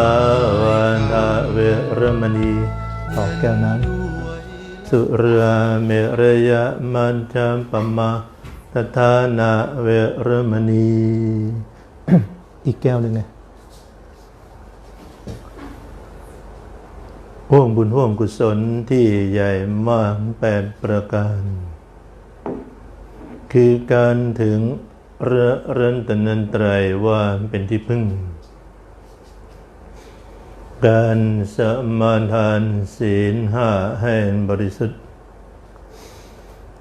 าวันทาเวรมณีต่อแก้วนั้น สุเราเมรยะมันจามปมาตทานาเวรมณี อีกแก้วหนึ่งไงห่วงบุญห่วงกุศลที่ใหญ่มากแปดประการ คือการถึงเรรันตนันตรัยว่าเป็นที่พึ่ง การสมาทานศีลห้าให้บริสุทธิ์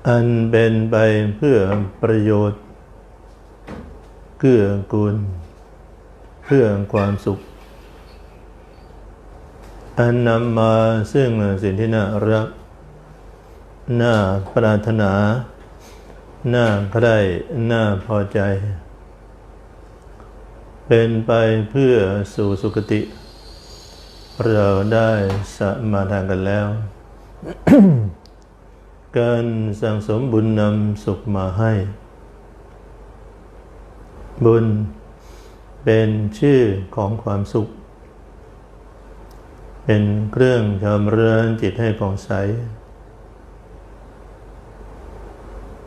อันเป็นไปเพื่อประโยชน์ เกื้อกูล เพื่อความสุข อันนำมาซึ่งสิ่งที่น่ารัก น่าปรารถนา น่าใคร่น่าพอใจ เป็นไปเพื่อสู่สุคติ เราได้สมาทานกันแล้ว การสั่งสมบุญนำสุขมาให้ บุญเป็นชื่อของความสุข เป็นเครื่องชำเรือนจิตให้ผ่องใส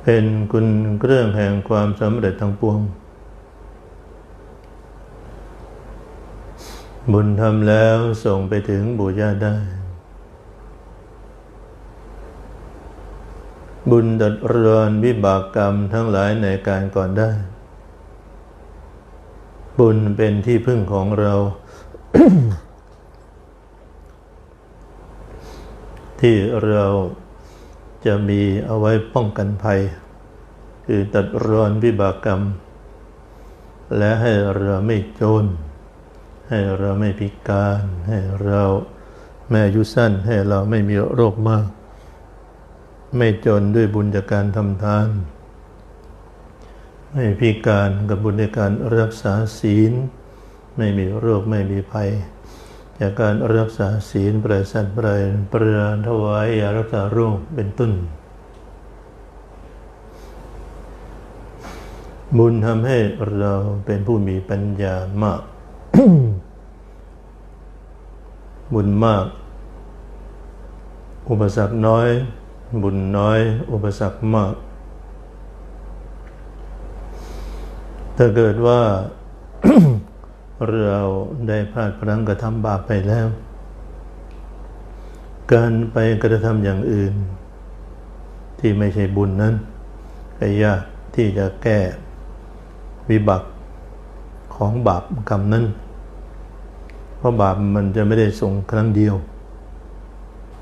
เป็นคุณเครื่องแห่งความสำเร็จทั้งปวง บุญทำแล้วส่งไปถึงบุญญาได้ บุญดัดเรือนวิบากกรรมทั้งหลายในการก่อนได้ บุญเป็นที่พึ่งของเรา ที่เราจะมีเอาไว้ป้องกันภัย คือตัดรอนวิบากกรรม และให้เราไม่โจร ให้เราไม่พิการ ให้เราไม่อายุสั้น ให้เราไม่มีโรคมาก ไม่จนด้วยบุญจากการทำทาน ไม่พิการกับบุญในการรักษาศีล ไม่มีโรคไม่มีภัย จากการรักษาศีลประสันประประถวายยารักษาโรคเป็นต้นบุญทำให้เราเป็นผู้มีปัญญามาก บุญมาก อุปสรรคน้อย บุญน้อย อุปสรรคมาก ถ้าเกิดว่าเราได้พลาดพลั้งกระทำบาปไปแล้ว การไปกระทำอย่างอื่น ที่ไม่ใช่บุญนั้นก็ยากที่จะแก้วิบัติของบาปกรรมนั้น ราะบาปมันจะไม่ได้ส่งครั้งเดียว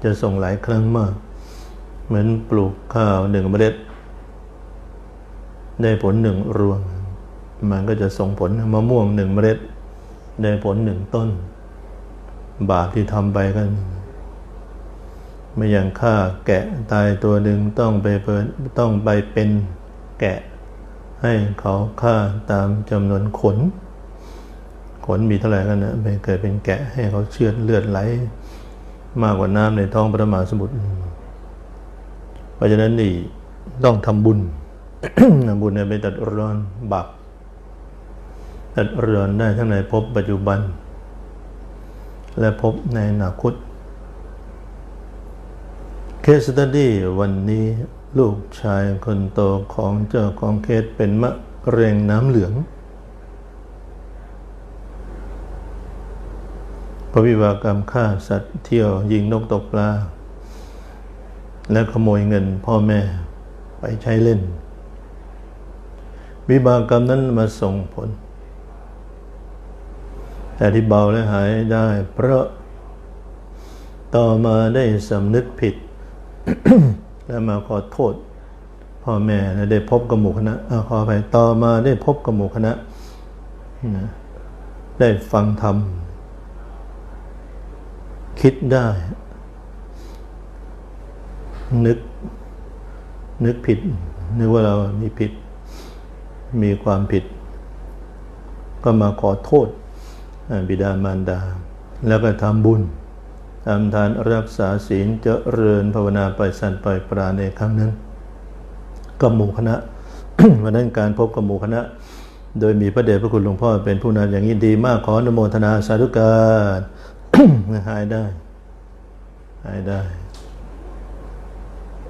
จะส่งหลายครั้งมาก เหมือนปลูกข้าวหนึ่งเมล็ด ได้ผลหนึ่งรวง มันก็จะส่งผลมะม่วงหนึ่งเมล็ด ได้ผลหนึ่งต้น บาปที่ทำไปกันไม่อย่างฆ่าแกะตายตัวหนึ่งต้องไปเปิดต้องไปเป็นแกะ ให้เขาฆ่าตามจำนวนขน ขนมีเท่าไหร่กันนะไปเกิดเป็นแกะให้เขาเชือดเลือดไหล มากกว่าน้ำในท้องพระมหาสมุทรเพราะฉะนั้นนี่ต้องทำบุญบุญเนี่ยเป็นตัดร้อนบาปตัดร้อนได้ทั้งในภพปัจจุบัน และภพในอนาคตเคสตัดดี้วันนี้ลูกชายคนโตของเจ้าของเคสเป็นมะเร็งน้ำเหลือง พระวิบากรรมฆ่าสัตว์เที่ยวยิงนกตกปลา และขโมยเงินพ่อแม่ไปใช้เล่น วิบากกรรมนั้นมาส่งผล แต่ที่เบาและหายได้ เพราะต่อมาได้สำนึกผิด และมาขอโทษพ่อแม่และได้พบกับหมู่คณะอขอไปต่อมาได้พบกับหมู่คณะ ได้ฟังธรรม คิดได้ นึก นึกผิด นึกว่าเรามีผิด มีความผิด ก็มาขอโทษ บิดามารดา แล้วก็ทำบุญทำทานรักษาศีลเจริญภาวนาไปสันไปปราในครั้งนั้นกับหมู่คณะวันนั้นการพบกับหมู่คณะ โดยมีพระเดชพระคุณหลวงพ่อเป็นผู้นำอย่างนี้ดีมากขออนุโมทนาสาธุการ หายได้ หายได้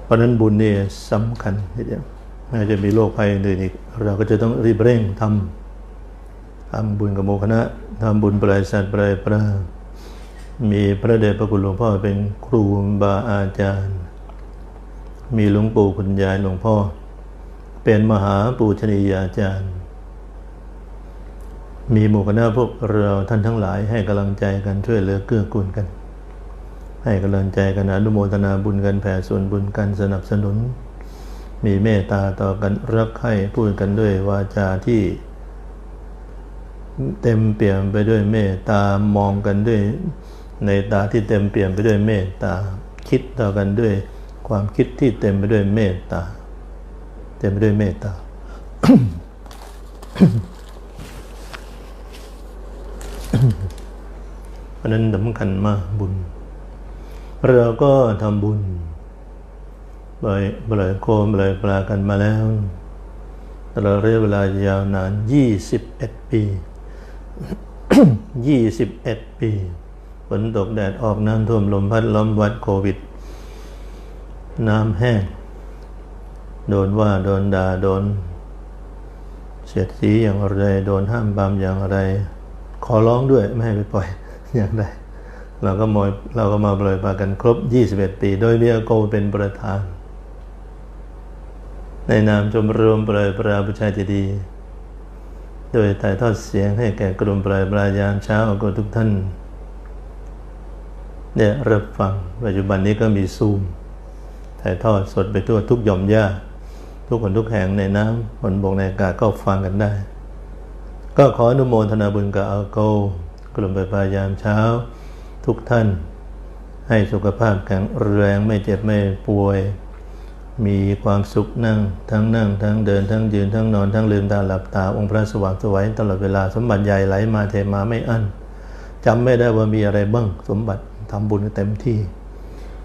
เพราะนั้นบุญนี่สำคัญทีเดียวแม้จะมีโรคภัยอื่นอีก เราก็จะต้องรีบเร่งทำทำบุญกับโมคณะทำบุญปลายสัตว์ปลายปลามีพระเดชพระคุณหลวงพ่อเป็นครูบาอาจารย์ มีหลวงปู่คุณยายหลวงพ่อ เป็นมหาปูชนียาจารย์ มีหมู่คณะพวกเราท่านทั้งหลายให้กำลังใจกันช่วยเหลือเกื้อกูลกัน ให้กำลังใจกันอนุโมทนาบุญกันแผ่ส่วนบุญกันสนับสนุน มีเมตตาต่อกันรักใคร่พูดกันด้วยวาจาที่ เต็มเปี่ยมไปด้วยเมตตามองกันด้วย ในตาที่เต็มเปี่ยมไปด้วยเมตตาคิดต่อกันด้วยความคิดที่เต็มไปด้วยเมตตาเต็มไปด้วยเมตตา เพราะนั้นสำคัญมากบุญ เราก็ทำบุญปล่อยปล่อยโคมปล่อยปลากันมาแล้วตลอดระยะเวลายาวนาน 21 ปี 21 ปีฝนตกแดดออกน้ำท่วมลมพัดล้อมวัดโควิด น้ำแห้ง โดนว่าโดนด่าโดน เสียดสีอย่างไร โดนห้ามบามอย่างไร ขอร้องด้วยไม่ให้ไปปล่อยอย่างใดเราก็มอยเราก็มาปล่อยปลากันครบ 21 ปี โดยมีอาโกเป็นประธาน ในนามชมรมปล่อยปลาประชาเจดี โดยถ่ายทอดเสียงให้แก่กลุ่มปล่อยปลายามเช้าอาโกทุกท่านเนี่ยรับฟังปัจจุบันนี้ก็มีซูมถ่ายทอดสดไปทั่วทุกหย่อมหญ้า ทุกคนทุกแห่งในน้ำบนบกในอากาศก็ฟังกันได้ ก็ขออนุโมทนาบุญกับอาโกกลุ่มปปลายามเช้า ทุกท่าน ให้สุขภาพแข็งแรงไม่เจ็บไม่ป่วย มีความสุขนั่ง ทั้งนั่ง ทั้งเดินทั้งยืนทั้งนอนทั้งลืมตาหลับตา องค์พระสว่างสวัยตลอดเวลาสมบัติใหญ่ไหลมาเทมาไม่อั้นจำไม่ได้ว่ามีอะไรบ้างสมบัติทำบุญเต็มที่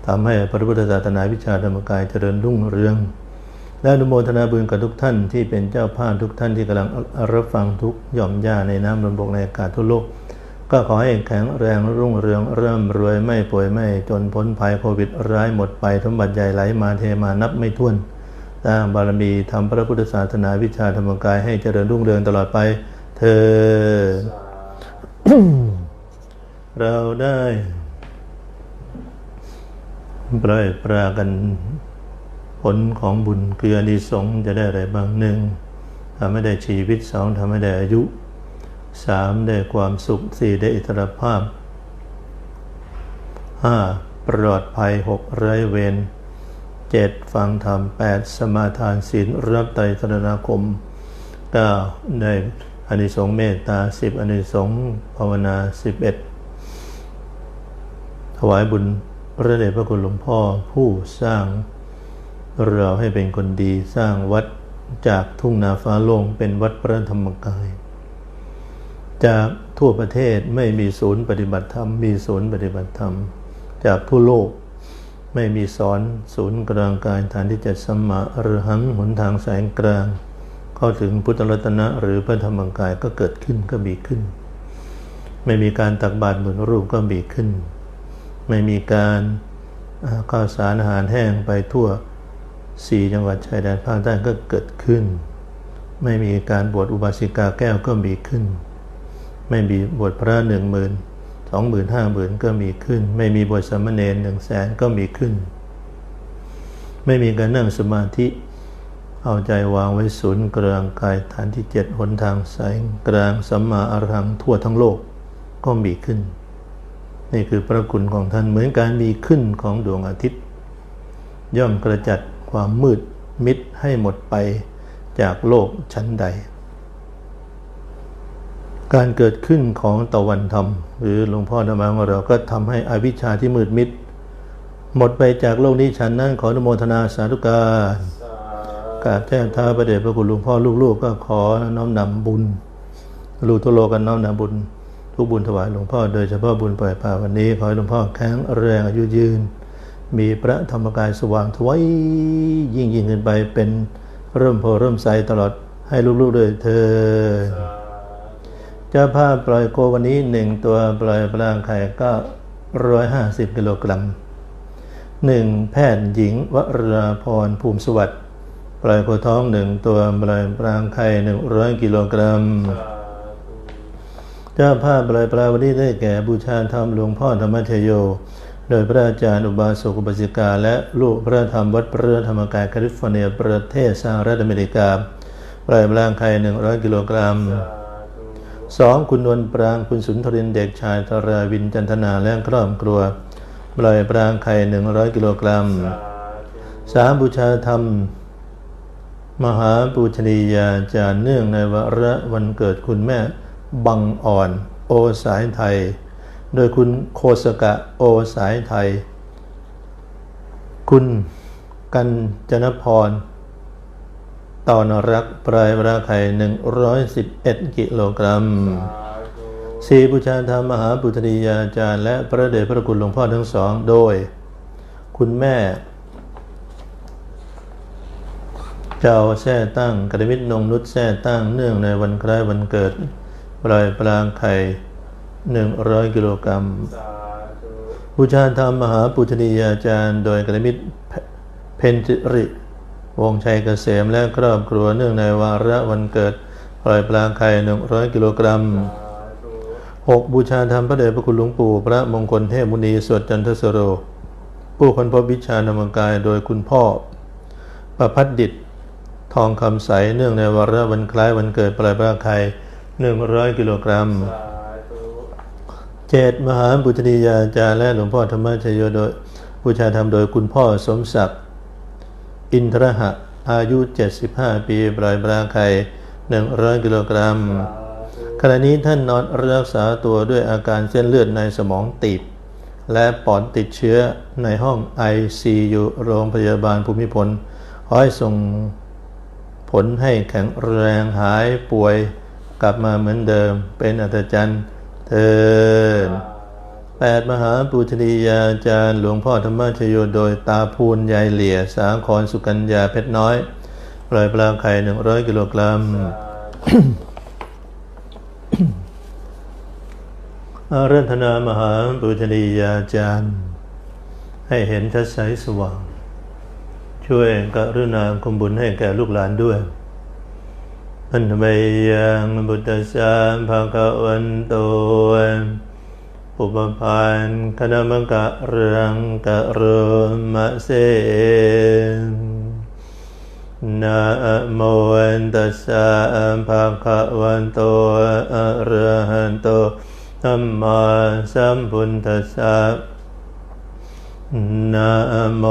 ทำให้พระพุทธศาสนาวิชาธรรมกายเจริญรุ่งเรือง และอนุโมทนาบุญกับทุกท่านที่เป็นเจ้าภาพทุกท่านที่กำลังรับฟังทุกหย่อมย่าในน้ำลมบกในอากาศทั่วโลก ก็ขอให้แข็งแรงรุ่งเรืองเริ่มรวยไม่ป่วยไม่จนพ้นภัยโควิดร้ายหมดไปสมบัติใหญ่ไหลมาเทมานับไม่ถ้วนสร้างบารมีทำพระพุทธศาสนาวิชาธรรมกายให้เจริญรุ่งเรืองตลอดไป เธอ เราได้ปล่อยปลากัน ผลของบุญคืออนิสงส์จะได้อะไรบางหนึ่งทำให้ได้ชีวิตสองทำให้ได้อายุสามได้ความสุขสี่ได้อิสรภาพห้าปลอดภัยหกไร้เวรเจ็ดฟังธรรมแปดสมาทานศีลรับไตรสรณคมเก้าได้อานิสงส์เมตตาสิบอานิสงส์ภาวนาสิบเอ็ดถวายบุญพระเดชพระคุณหลวงพ่อผู้สร้าง เราให้เป็นคนดีสร้างวัดจากทุ่งนาฟ้าโล่งเป็นวัดพระธรรมกาย จากทั่วประเทศไม่มีศูนย์ปฏิบัติธรรม มีศูนย์ปฏิบัติธรรม จากทั่วโลกไม่มีสอนศูนย์กลางกายฐานที่จะสมาอรหังหนทางแสงกลาง เข้าถึงพุทธรัตนะหรือพระธรรมกายก็เกิดขึ้นก็มีขึ้น ไม่มีการตักบาตรเหมือนรูปก็มีขึ้น ไม่มีการข้าวสารอาหารแห้งไปทั่ว สี่จังหวัดชายแดนภาคใต้ก็เกิดขึ้น ไม่มีการบวชอุบาสิกาแก้วก็มีขึ้น ไม่มีบวชพระหนึ่งหมื่นสองหมื่นห้าหมื่นก็มีขึ้น ไม่มีบวชสามเณรหนึ่งแสนก็มีขึ้น ไม่มีการนั่งสมาธิเอาใจวางไว้ศูนย์กลางกายฐานที่เจ็ดหนทางสายกลางสัมมาอรหังทั่วทั้งโลกก็มีขึ้น นี่คือพระคุณของท่านเหมือนการมีขึ้นของดวงอาทิตย์ ย่อมกระจัด ความมืดมิดให้หมดไปจากโลกชั้นใด การเกิดขึ้นของตะวันธรรม หรือหลวงพ่อธรรมของเราก็ทำให้อวิชชาที่มืดมิด หมดไปจากโลกนี้ฉันนั้นขออนุโมทนาสาธุการกราบแจ้งท้าประเดชพระคุณหลวงพ่อลูกๆก็ขอน้อมนำบุญลูกทุโลกันน้อมนำบุญ ทุกบุญถวายหลวงพ่อโดยเฉพาะบุญปล่อยป่าวันนี้ ขอให้หลวงพ่อแข็งแรงอายุยืน มีพระธรรมกายสว่างทวยยิ่งยิ่งขึ้นไปเป็นเริ่มโพเริ่มใสตลอดให้ลูกๆด้วยเธอญเจ้าภาพปล่อยโควันนี้หนึ่งตัวปล่อยปลางไข่ก็ร้อยห้าสิบกิโลกรัมหนึ่งแพทย์หญิงวราพรภูมิสวัสดิ์ปล่อยโคท้องหนึ่งตัวปล่อยปลางไข่หนึ่งร้อยกิโลกรัมเจ้าภาพปล่อยปลาวันนี้ได้แก่บูชาธรรมหลวงพ่อธรรมชโย โดยพระอาจารย์อุบาสกอุบาสิกา และลูกพระธรรมวัดพระธรรมกายแคลิฟอร์เนียประเทศสหรัฐอเมริกาปล่อยปลางไข่หนึ่งร้อยกิโลกรัมสองคุณนวลปรางคุณสุนทรินเด็กชายธราวินจันทนาและครอบครัวปล่อยปรางไข่หนึ่งร้อยกิโลกรัมสามบูชาธรรม มหาปูชนียาจารย์เนื่องในวาระวันเกิดคุณแม่บังอ่อน โอสายไทย โดยคุณโคสกะโอสายไทย คุณกันจนพร ตอนรักปลายราไข่หนึ่งร้อยสิบเอ็ดกิโลกรัมสีบูชาธรรมมหาปุตริยาจารย์และพระเดชพระคุณหลวงพ่อทั้งสอง โดย คุณแม่ เจ้าแท่ตั้งกระมิตรนงนุชแท่ตั้งเนื่องในวันคล้ายวันเกิดปล่อยปลางไข่ หนึ่งร้อยกิโลกรัมบูชาธรรมมหาปุถนียาจารย์ โดยกระมิตรเพนจิริ วงชัยเกษมและครอบครัวเนื่องในวาระวันเกิดปล่อยปลางไข่หนึ่งร้อยกิโลกรัมหกบูชาธรรมพระเดชพระคุณหลวงปู่พระมงคลเทพมุนีสวดจันทสโร ผู้คนพบวิชานามกายโดยคุณพ่อ ประพัดดิต ทองคำใสเนื่องในวาระวันคล้ายวันเกิดปลายปลาไข่หนึ่งร้อยกิโลกรัม เจ็ดมหาบุตรียาจารย์และหลวงพ่อธรรมชโยโดยบูชาธรรมโดยคุณพ่อสมศักดิ์ อินทรหะ อายุ 75 ปีปลายปลาไข่หนึ่งร้อยกิโลกรัม ขณะนี้ท่านนอนรักษาตัวด้วยอาการเส้นเลือดในสมองตีบ และปอดติดเชื้อในห้อง ICU โรงพยาบาลภูมิพลขอให้ส่งผลให้แข็งแรงหายป่วยกลับมาเหมือนเดิมเป็นอัตจันทร์ เทินแปดมหาปุชนียาจารย์ หลวงพ่อธรรมชโยโดยตาพูนยายเหลี่ย สาครสุกัญญาเพชรน้อยปล่อยปลาไข่หนึ่งร้อยกิโลกรัมอารัธนามหาปุชนียาจารย์ ให้เห็นชัดใสสว่าง ช่วยกรุณาคุมบุญให้แก่ลูกหลานด้วย อันเมยังบุตตสามภะควันโตอุปพานคณมกะเรังกะโรมะเสนะโมตัสสะภะคะวันโตอะระหะโตสัมมาสัมพุทธัสสะนะโม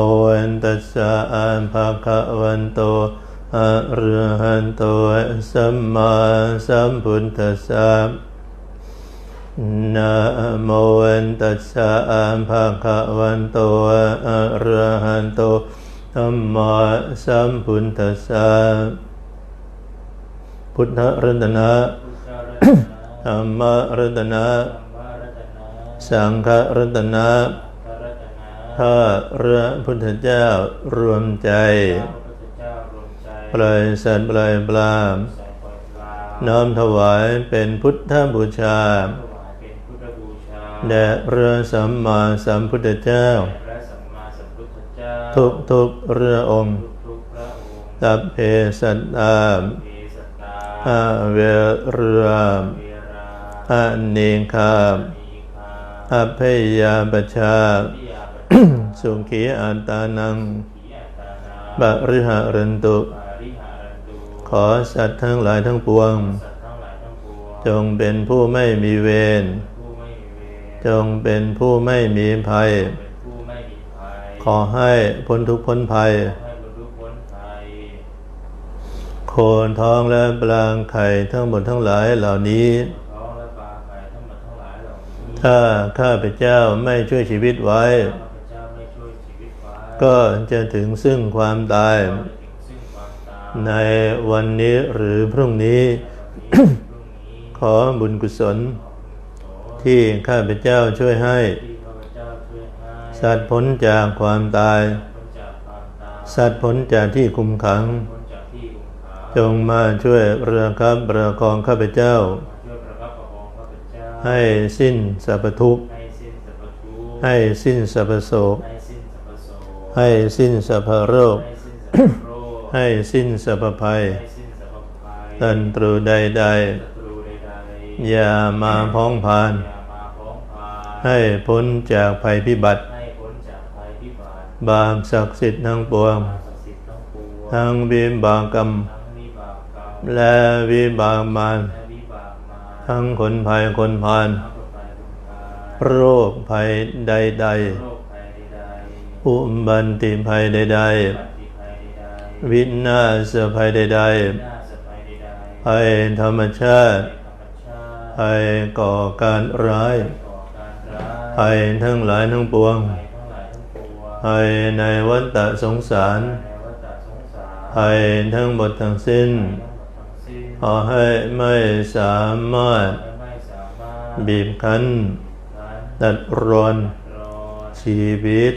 ตัสสะภะคะวันโตอะ ระหะโตสัมมาสัมพุทธัสสะนะโมตัสสะภะคะวันโตอะระหะโตสัมมาสัมพุทธัสสะพุทธรัตนะธรรมรัตนะสังฆรัตนะข้าพระพุทธเจ้ารวมใจ ปล่อยสัตว์ปล่อยปลาน้อมถวายเป็นพุทธบูชา แด่พระสัมมาสัมพุทธเจ้า ทุกทุกๆเรือองค์ตัพเพสัตตาอาเวเรืออานิคาอภยาปชา สุขีอัตานังบริหารันตุ ขอสัตว์ทั้งหลายทั้งปวง จงเป็นผู้ไม่มีเวร จงเป็นผู้ไม่มีภัย ขอให้พ้นทุกข์พ้นภัย โคนท้องและปลางไข่ทั้งหมดทั้งหลายเหล่านี้ ถ้าข้าพเจ้าไม่ช่วยชีวิตไว้ ก็จะถึงซึ่งความตาย ในวันนี้หรือพรุ่งนี้ ขอบุญกุศล ที่ข้าพเจ้าช่วยให้ สัตว์พ้นจากความตาย สัตว์พ้นจากที่คุมขัง จงมาช่วยเรือครับประคองข้าพเจ้าช่วยประคับประคองข้าพเจ้าให้สิ้นสรรพทุกข์ให้สิ้นสัพพทุกข์ ให้สิ้นสรรพโศก ให้สิ้นสัพพโสให้สิ้นสรรพโรค ให้สิ้นสัพพโรคให้สิ้นสรรพภัยให้สิ้นสัพพภัยตันตรูใดศัตรูใดๆๆอย่ามาพ้องพานอย่ามาพ้องพาให้พ้นจากภัยพิบัติให้พ้นจากภัยพิบัติ บาปศักดิ์สิทธิ์ทั้งปวงความศักดิ์สิทธิ์ทั้งปวงทั้งวิบากกรรมทั้งวิบากกรรม และวิบากมารและวิบากมาทั้งคนภัยคนพานทั้งคนภัยคนพาลโรคภัยใดโรคภัยใด ๆ อุบัติภัยใดๆปฏิภัยใดๆ วินาศภัยใดๆหน้าสภัยธรรมชาติภัยก่อการร้ายภัยทั้งหลายทั้งปวงภัยทั้งหลายทั้งปวงภัยในวัฏสงสารในวัฏสงสารภัยทั้งหมดทั้งสิ้นทั้งหมดทั้งสิ้น ขอให้ไม่สามารถ บีบคั้นตัดรอน ชีวิต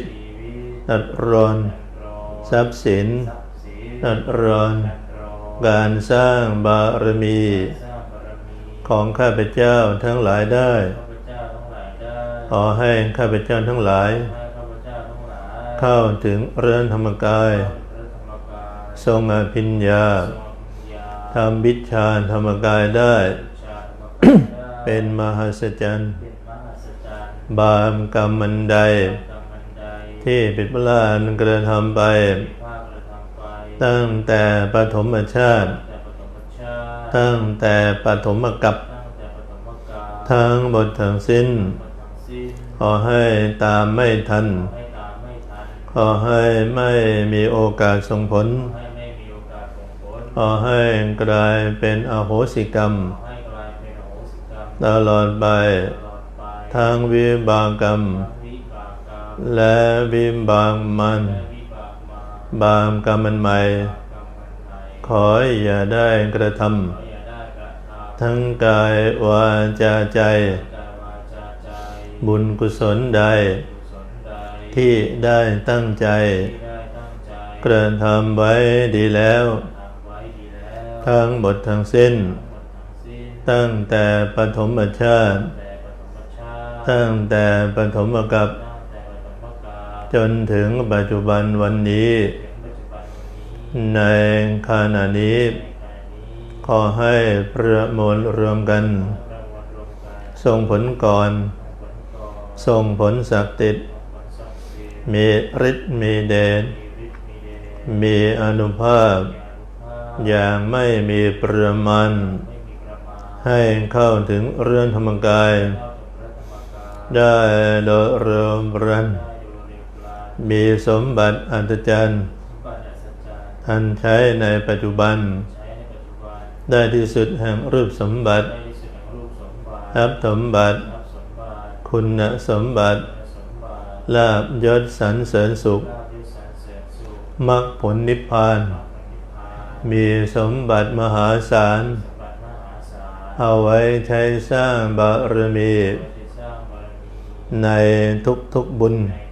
ตัดรอนรอทรัพย์สินทรัพย์สิน ตัดรอนตัดรอการสร้างบารมีสร้างบารมีของข้าพเจ้าทั้งหลายได้ข้าพเจ้าทั้งหลายได้ ขอให้ข้าพเจ้าทั้งหลายให้ข้าพเจ้าทั้งหลายเข้าถึงเรือนธรรมกายพระธรรมกายทรงอภิญญาทรงปัญญาทำวิชาธรรมกายได้ชาธรรมกายได้ เป็นมหัศจรรย์เป็นมหัศจรรย์บามกรรมมันใดกรรมอันใด ที่ปิดพลานกระทำไป ตั้งแต่ปฐมชาติแต่ปฐมชาติ ตั้งแต่ปฐมกัปตั้งแต่ปฐมกาลทั้งหมดทั้งสิ้นหมดทั้งสิ้น ขอให้ตามไม่ทันให้ตามไม่ทันขอให้ไม่มีโอกาสส่งผลให้ไม่มีโอกาสส่งผล ขอให้กลายเป็นอโหสิกรรมให้กลายเป็นอโหสิกรรมตลอดไปตลอดไปทั้งวิบากกรรมทั้งวิบากกรรม และวิบากมันและวิบากมา บามกรรมมันใหม่ ขออย่าได้กระทำทั้งกายวาจาใจ บุญกุศลใด ที่ได้ตั้งใจ กระทำไว้ดีแล้ว ทั้งหมดทั้งสิ้นหมดทั้งสิ้น ตั้งแต่ปฐมชาติแต่ปฐมชาติตั้งแต่ปฐมกัป จนถึงปัจจุบันวันนี้ ในขณะนี้ ขอให้ประมวลรวมกันประมวลรวมกันส่งผลก่อน ส่งผลศักดิ์ติดผลศักดิ์สิทธิ์มีฤทธิ์มีเดชมีอนุภาพ อย่างไม่มีประมาณให้เข้าถึงเรื่องธรรมกาย ได้โดยเริ่มรัน มีสมบัติอัศจรรย์สมบัติอัศจรรย์อันใช้ในปัจจุบันใช้ในปัจจุบัน ได้ที่สุดแห่งรูปสมบัติได้ที่สุดแห่งรูปสมบัติทรัพย์สมบัติทรัพย์สมบัติคุณสมบัติ คุณสมบัติ ลาบยศสรรเสริญสุขลาภยศสรรเสริญสุขมรรคผลนิพพานมรรคผลนิพพาน มีสมบัติมหาศาลสมบัติมหาศาล เอาไว้ใช้สร้างบารมีที่สร้างบารมีในทุกทุกๆบุญในทุกๆบุญ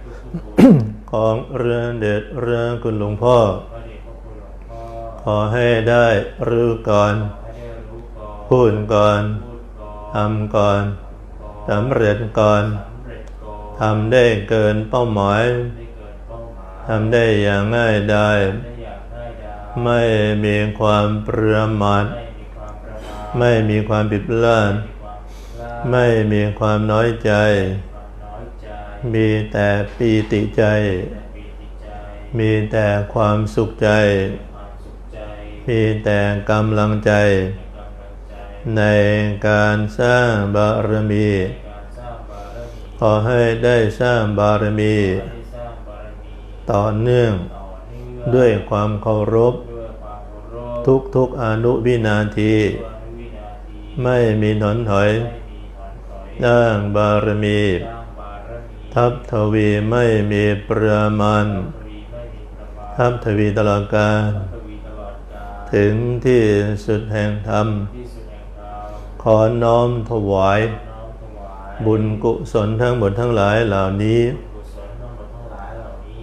ของเรือนเด็ดเรือนคุณหลวงพ่อพระเดชพระคุณหลวงพ่อ ขอให้ได้รู้ก่อนพูดก่อนทำก่อนสำเร็จก่อนทำได้เกินเป้าหมายทำได้อย่างง่ายได้ได้อย่ายไม่มีความประมาทไม่มีความปรไม่มีความผิดพลาดมีความพลาดไม่มีความน้อยใจ มีแต่ปีติใจ มีแต่ความสุขใจ มีแต่กำลังใจ ในการสร้างบารมี ขอให้ได้สร้างบารมี ต่อเนื่องด้วยความเคารพ ทุกทุกๆอนุวินาที ไม่มีหนอนถอยสร้างบารมี ทับทวีไม่มีประมาณทวีไม่มีประมาณ ทับทวีตลอดกาลถึงที่สุดแห่งธรรม ขอน้อมถวาย บุญกุศลทั้งหมดทั้งหลายเหล่านี้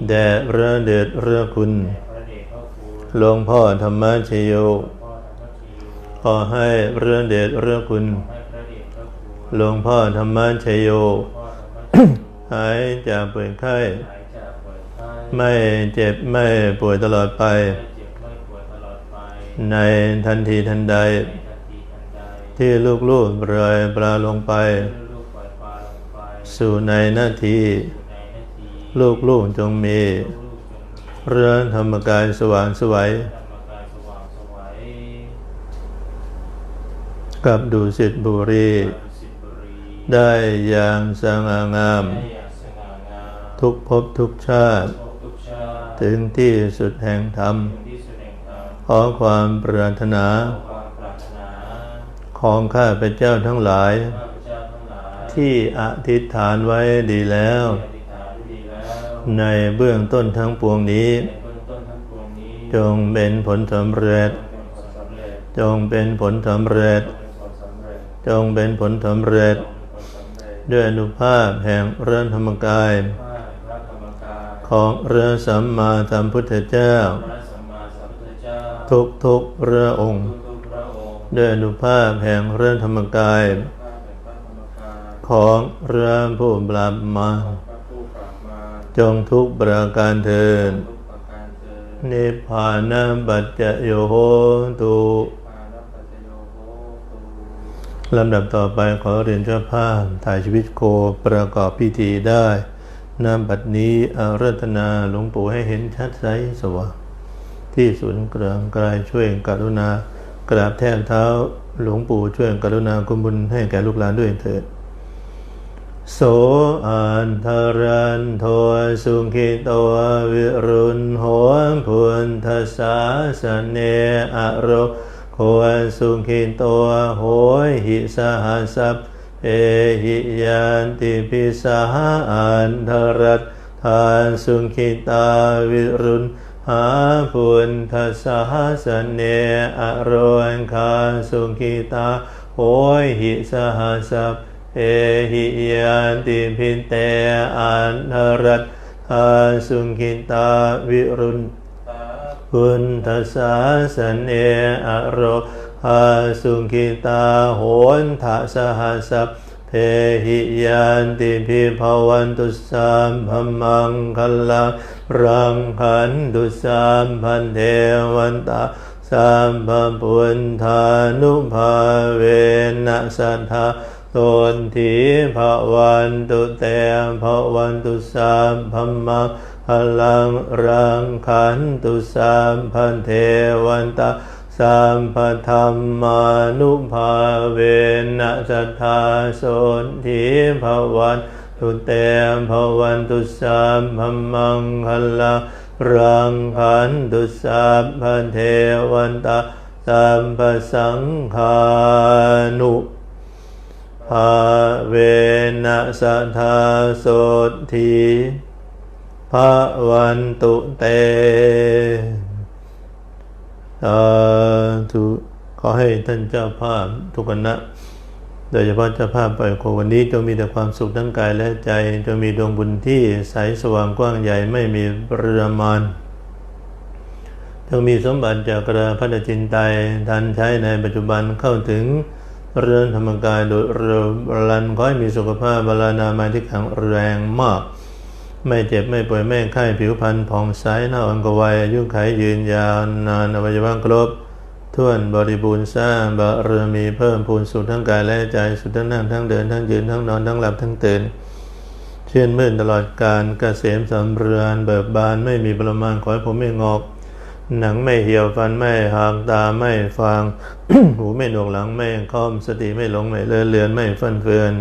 แด่พระเดชพระคุณแด่พระเดชพระคุณหลวงพ่อธรรมชโย ขอให้เรื่องเดชเรืองคุณให้พระเดชพระคุณ หลวงพ่อธรรมชโย พ่อธรรมชโยหายจากป่วยไข้หายจากป่วยไข้ไม่เจ็บไม่ป่วยตลอดไปไม่เจ็บไม่ป่วยตลอดไปในทันทีทันใดในทันทีทันใด ที่ลูกๆเรยปลาลงไปลูกๆปล่อยปลาลงไป สู่ในหน้าที่อยู่ในนาทีลูกๆจงมีลูกๆจงมี เรือนธรรมกายสว่างไสวัยธรรมกายสว่างไสวัยกับดูสิทธิบุรีดุสิตบุรี ได้อย่างสง่างามได้อย่างสง่างาม ทุกภพทุกชาติโลกทุกชาติถึงที่สุดแห่งธรรมถึงที่สุดแห่งธรรม ขอความปรารถนา ขอความปรารถนาของข้าพเจ้าทั้งหลายข้าพเจ้าทั้งหลาย ที่อธิษฐานไว้ดีแล้วที่อธิษฐานไว้ดีแล้วในเบื้องต้นทั้งปวงนี้ในเบื้องต้นทั้งปวงนี้ จงเป็นผลสำเร็จ จงเป็นผลสำเร็จ จงเป็นผลสำเร็จจงเป็นผลสำเร็จจงเป็นผลสำเร็จด้วยอนุภาพแห่งเรือนธรรมกาย ของพระสัมมาสัมพุทธเจ้า ทุกทุกพระองค์ ด้วยอนุภาพแห่งเรือนธรรมกายข้าแต่พระธรรมกาย ของเรือผู้บลับมาพระผู้ปราบมา จงทุกประการเทินทุกประการเถิดนิพพานบัจจโยโหตุปานัปปัจจโยโหตุลำดับต่อไปขอเรียนเจ้าภาพถ่ายชีวิตโคประกอบพิธีได้ นำบัดนี้อารัธนาหลวงปู่ให้เห็นชัดใสสว่างที่ศูนย์กลางกายช่วยกรุณากราบแทบเท้าหลวงปู่ช่วยกรุณาคุณบุญให้แก่ลูกหลานด้วยเถิด โสอันทรันโทสุขิโตวิรุณโหพุนทสาสเนอโรโคสุขิโตโหหิสหัสสพ เอหิยันติปิสหอันทรัตทานสุขิตาวิรุณหาพุนทสหัสเนอโรนคาสุขิตาโหหิสหัสสพเอหิยันติพินเตอันนรัตทานสุขิตาวิรุณพุนทสาสเนอโร หาสุขิตาโหนทะสหัสสพเพหิยันติพิภวันตุสามพมังคลังรังขันตุสามพันเทวันตาสามพปุณธานุภาเวนะสัทธาตนทีภวันตุเตภวันตุสามพมมังพลังรังขันตุสามพันเทวันตา สามพธรรมานุภาเวนะสัทธาสนทีภวันตุเตมภวันตุสามพัมมังพลังรังขันตุสามพเทวันตาสามพสังฆานุภาเวนะสัทธาโสทีภาวันตุเต สาธุขอให้ท่านเจ้าภาพทุกคณะโดยเฉพาะเจ้าภาพปล่อยโควันนี้จงมีแต่ความสุขทั้งกายและใจ จงมีดวงบุญที่ใสสว่างกว้างใหญ่ไม่มีประมาณจงมีสมบัติจากกระพัฒจินไตทันใช้ในปัจจุบันเข้าถึงเรือนธรรมกายโดยเร็วรันขอให้มีสุขภาพบาลานามัยที่แข็งแรงมาก ไม่เจ็บไม่ป่วยไม่ไข้ผิวพรรณผ่องใสหน้าอ่อนกวัยอายุขัยยืนยาวนานอวัยวะครบถ้วนบริบูรณ์สร้างบารมีเพิ่มพูนสุดทั้งกายและใจสุดทั้งนั่งทั้งเดินทั้งยืนทั้งนอนทั้งหลับทั้งตื่นเชื่นมื่นตลอดการเกษมสำราญเบิกบานไม่มีประมาณขอให้ผมไม่งอก หนังไม่เหี่ยวฟันไม่หางตาไม่ฟางหูไม่หนวกหลังไม่คล่อมสติไม่หลงไม่เลือะเลือนไม่ฟันเฟือน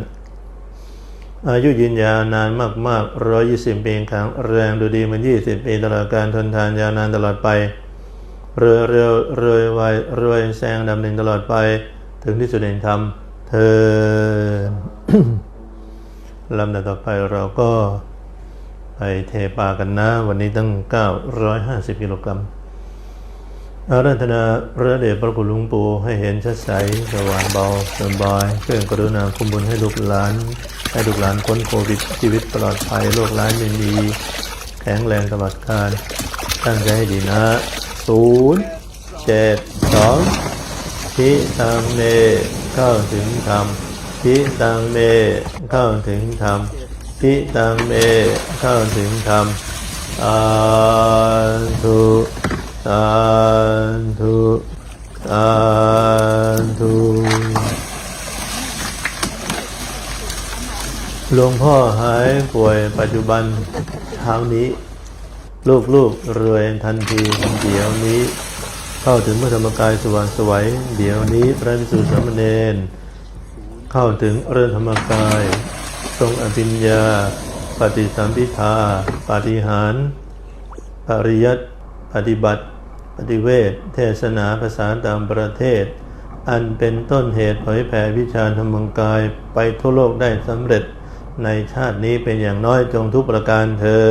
อายุยืนยาวนานมากๆร้อยยี่สิบปีครั้งแรงดูดีเหมันยี่สิบปีตลอดการทนทานยาวนานตลอดไปเรือเร็วเรวยไวรวยแซงดำหนึ่งตลอดไป ถึงที่สุดแห่งธรรมเธอลำดับต่อไปเราก็ไปเทปากันนะ วันนี้ตั้ง 950 กิโลกรัม อารัธนาพระเดชพระคุณหลุงปู่ให้เห็นชัดใสสว่างเบาสบายเพื่อกรุณาคุมบุญให้ลูกหลาน ให้ลูกหลานพ้นโควิดชีวิตปลอดภัยโรคร้ายไม่มี แข็งแรงตลอดกาลตั้งใจให้ดีนะศูนย์เจ็ดสองทิตังเมเข้าถึงธรรมทิตังเมเข้าถึงธรรมทิตังเมเข้าถึงธรรมสาธุาธุสาธุหลวงพ่อหายป่วยปัจจุบันเช้านี้ ลูกๆรวยทันทีเดี๋ยวนี้ เข้าถึงพระธรรมกายสว่างสวัยเดี๋ยวนี้พระภิกษุสามเณรเข้าถึงเรือนธรรมกาย ทรงอภิญญา ปฏิสัมพิทาปฏิหาร ปริยัติปฏิบัติ ปฏิเวทเทศนาภาษาตามประเทศ อันเป็นต้นเหตุเผยแผ่วิชาธรรมกายไปทั่วโลกได้สำเร็จในชาตินี้เป็นอย่างน้อยจงทุกประการเธอ